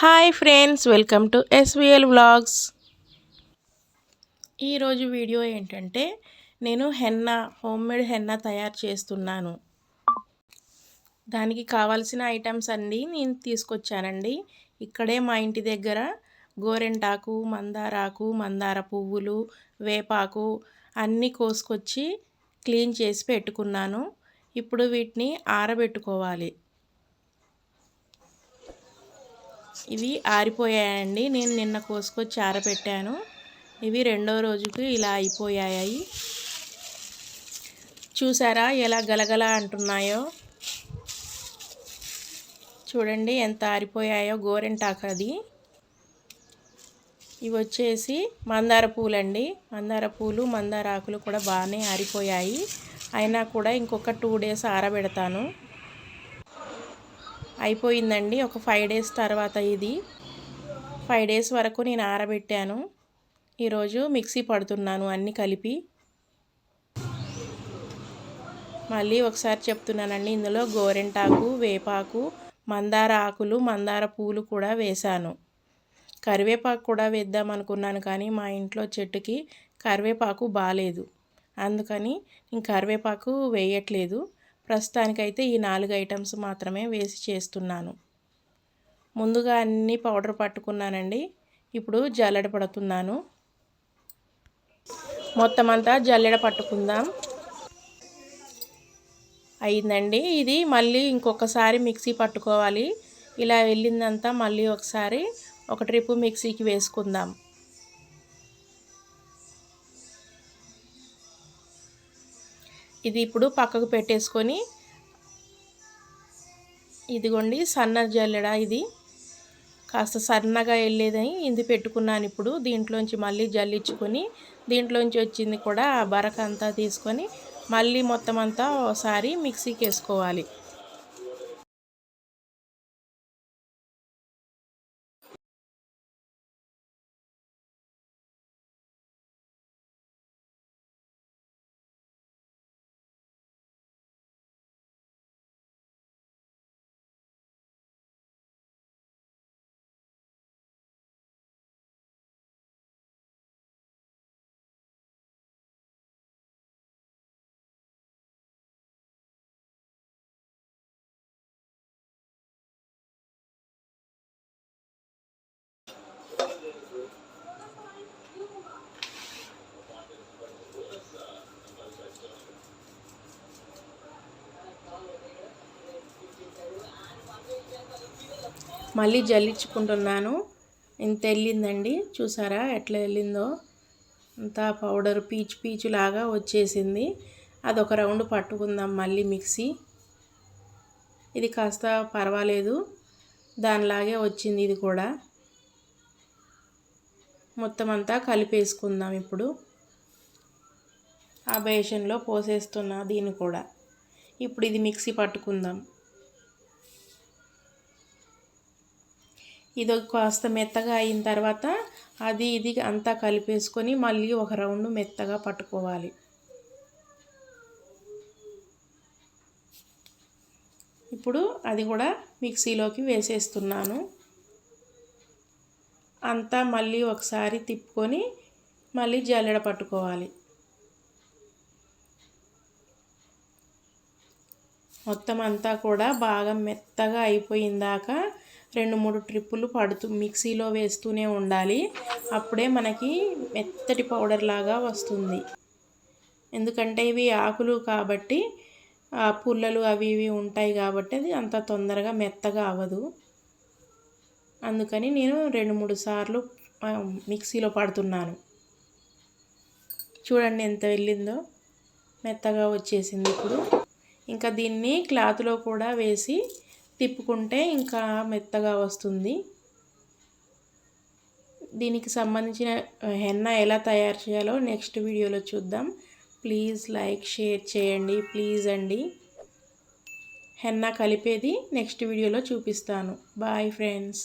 Hi friends welcome to SVL vlogs. ఈరోజు video ఏంటంటే నేను హెన్నా హోమ్మేడ్ హెన్న తయారు చేస్తున్నాను. దానికి కావాల్సిన ఐటమ్స్ అన్నీ నేను తీసుకొచ్చానండి. ఇక్కడే మా ఇంటి దగ్గర గోరెంటాకు మందారాకు మందార పువ్వులు వేపాకు అన్నీ కోసుకొచ్చి క్లీన్ చేసి పెట్టుకున్నాను. ఇప్పుడు వీటిని ఆరబెట్టుకోవాలి. ఇవి ఆరిపోయాయండి. నేను నిన్న కోసుకొచ్చి ఆరబెట్టాను. ఇవి రెండో రోజుకి ఇలా అయిపోయాయి. చూసారా ఎలా గలగల అంటున్నాయో? చూడండి ఎంత ఆరిపోయాయో గోరెంటాకు అది. ఇవి వచ్చేసి మందార పూలండి. మందార పూలు మందార ఆకులు కూడా బాగానే ఆరిపోయాయి. అయినా కూడా ఇంకొక టూ డేస్ ఆరబెడతాను. అయిపోయిందండి. ఒక ఫైవ్ డేస్ తర్వాత ఇది. ఫైవ్ డేస్ వరకు నేను ఆరబెట్టాను. ఈరోజు మిక్సీ పడుతున్నాను అన్నీ కలిపి. మళ్ళీ ఒకసారి చెప్తున్నానండి ఇందులో గోరెంటాకు వేపాకు మందార ఆకులు మందార పూలు కూడా వేశాను. కరివేపాకు కూడా వేద్దాం అనుకున్నాను కానీ మా ఇంట్లో చెట్టుకి కరివేపాకు బాగాలేదు అందుకని నేను కరివేపాకు వేయట్లేదు. ప్రస్తుతానికైతే ఈ నాలుగు ఐటమ్స్ మాత్రమే వేసి చేస్తున్నాను. ముందుగా అన్ని పౌడర్ పట్టుకున్నానండి. ఇప్పుడు జల్లెడ పడుతున్నాను. మొత్తం అంతా జల్లెడ పట్టుకుందాం. అయిందండి. ఇది మళ్ళీ ఇంకొకసారి మిక్సీ పట్టుకోవాలి. ఇలా వెళ్ళిందంతా మళ్ళీ ఒకసారి ఒక ట్రిప్ మిక్సీకి వేసుకుందాం. ఇది ఇప్పుడు పక్కకు పెట్టేసుకొని ఇదిగోండి సన్న జల్లెడ ఇది. కాస్త సన్నగా వెళ్ళేదని ఇది పెట్టుకున్నాను ఇప్పుడు. దీంట్లోంచి మళ్ళీ జల్లించుకొని దీంట్లోంచి వచ్చింది కూడా ఆ బరక అంతా తీసుకొని మళ్ళీ మొత్తం అంతా ఒకసారి మిక్సీకి వేసుకోవాలి. మళ్ళీ జల్లించుకుంటున్నాను. ఇంత వెళ్ళిందండి. చూసారా ఎట్లా వెళ్ళిందో? అంతా పౌడర్ పీచు పీచు లాగా వచ్చేసింది. అదొక రౌండ్ పట్టుకుందాం మళ్ళీ మిక్సీ. ఇది కాస్త పర్వాలేదు. దానిలాగే వచ్చింది ఇది కూడా. మొత్తం అంతా కలిపేసుకుందాం ఇప్పుడు. ఆ బేషన్లో పోసేస్తున్నా దీన్ని కూడా. ఇప్పుడు ఇది మిక్సీ పట్టుకుందాం. ఇది కాస్త మెత్తగా అయిన తర్వాత అది ఇది అంతా కలిపేసుకొని మళ్ళీ ఒక రౌండ్ మెత్తగా పట్టుకోవాలి. ఇప్పుడు అది కూడా మిక్సీలోకి వేసేస్తున్నాను. అంతా మళ్ళీ ఒకసారి తిప్పుకొని మళ్ళీ జల్లెడ పట్టుకోవాలి. మొత్తం అంతా కూడా బాగా మెత్తగా అయిపోయిందాక రెండు మూడు ట్రిప్పులు పడుతూ మిక్సీలో వేస్తూనే ఉండాలి. అప్పుడే మనకి మెత్తటి పౌడర్ లాగా వస్తుంది. ఎందుకంటే ఇవి ఆకులు కాబట్టి పుల్లలు అవి ఇవి ఉంటాయి కాబట్టి అది అంత తొందరగా మెత్తగా అవ్వదు. అందుకని నేను రెండు మూడు సార్లు మిక్సీలో పడుతున్నాను. చూడండి ఎంత వెళ్ళిందో. మెత్తగా వచ్చేసింది ఇప్పుడు. ఇంకా దీన్ని క్లాత్లో కూడా వేసి తిప్పుకుంటే ఇంకా మెత్తగా వస్తుంది. దీనికి సంబంధించిన హెన్న ఎలా తయారు చేయాలో నెక్స్ట్ వీడియోలో చూద్దాం. ప్లీజ్ లైక్ షేర్ చేయండి ప్లీజ్ అండి. హెన్న కలిపేది నెక్స్ట్ వీడియోలో చూపిస్తాను. Bye friends.